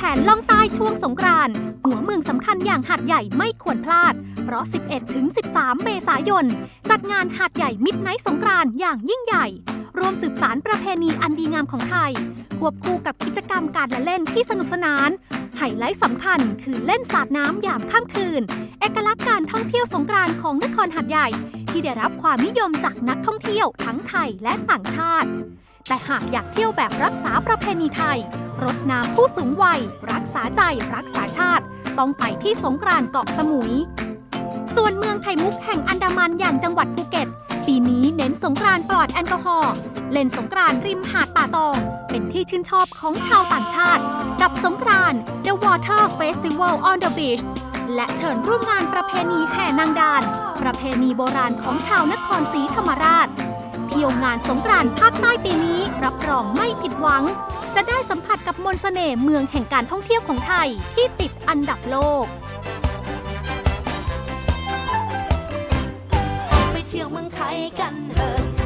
แผนลองตายช่วงสงกรานต์หัวเมืองสำคัญอย่างหาดใหญ่ไม่ควรพลาด เพราะ 11-13 เมษายน จัดงานหาดใหญ่มิดไนท์สงกรานต์อย่างยิ่งใหญ่ รวมสืบสารประเพณีอันดีงามของไทย ควบคู่กับกิจกรรมการละเล่นที่สนุกสนาน ไฮไลท์สำคัญคือเล่นสาดน้ำยามค่ำคืน เอกลักษณ์การท่องเที่ยวสงกรานต์ของนครหาดใหญ่ ที่ได้รับความนิยมจากนักท่องเที่ยวทั้งไทยและต่างชาติ แต่หากอยากเที่ยวแบบรักษาประเพณีไทย รดน้ำผู้สูงวัย รักษาใจรักษาชาติ ต้องไปที่สงกรานต์เกาะสมุย ส่วนเมืองไข่มุกแห่งอันดามันอย่างจังหวัดภูเก็ต ปีนี้เน้นสงกรานต์ปลอดแอลกอฮอล์เล่นสงกรานต์ริมหาดป่าตอง เป็นที่ชื่นชอบของชาวต่างชาติ กับสงกรานต์ The Water Festival on the Beach และเชิญร่วมงานประเพณีแห่นางดาน ประเพณีโบราณของชาวนครศรีธรรมราช ที่ยวงานสงกรานต์ภาคใต้ปีนี้ รับรองไม่ผิดหวัง จะได้สัมผัสกับมนสเสน่ห์เมืองแห่งการท่องเที่ยวของไทยที่ติดอันดับโลก ไปเที่ยวเมืองไทยกันเถอะ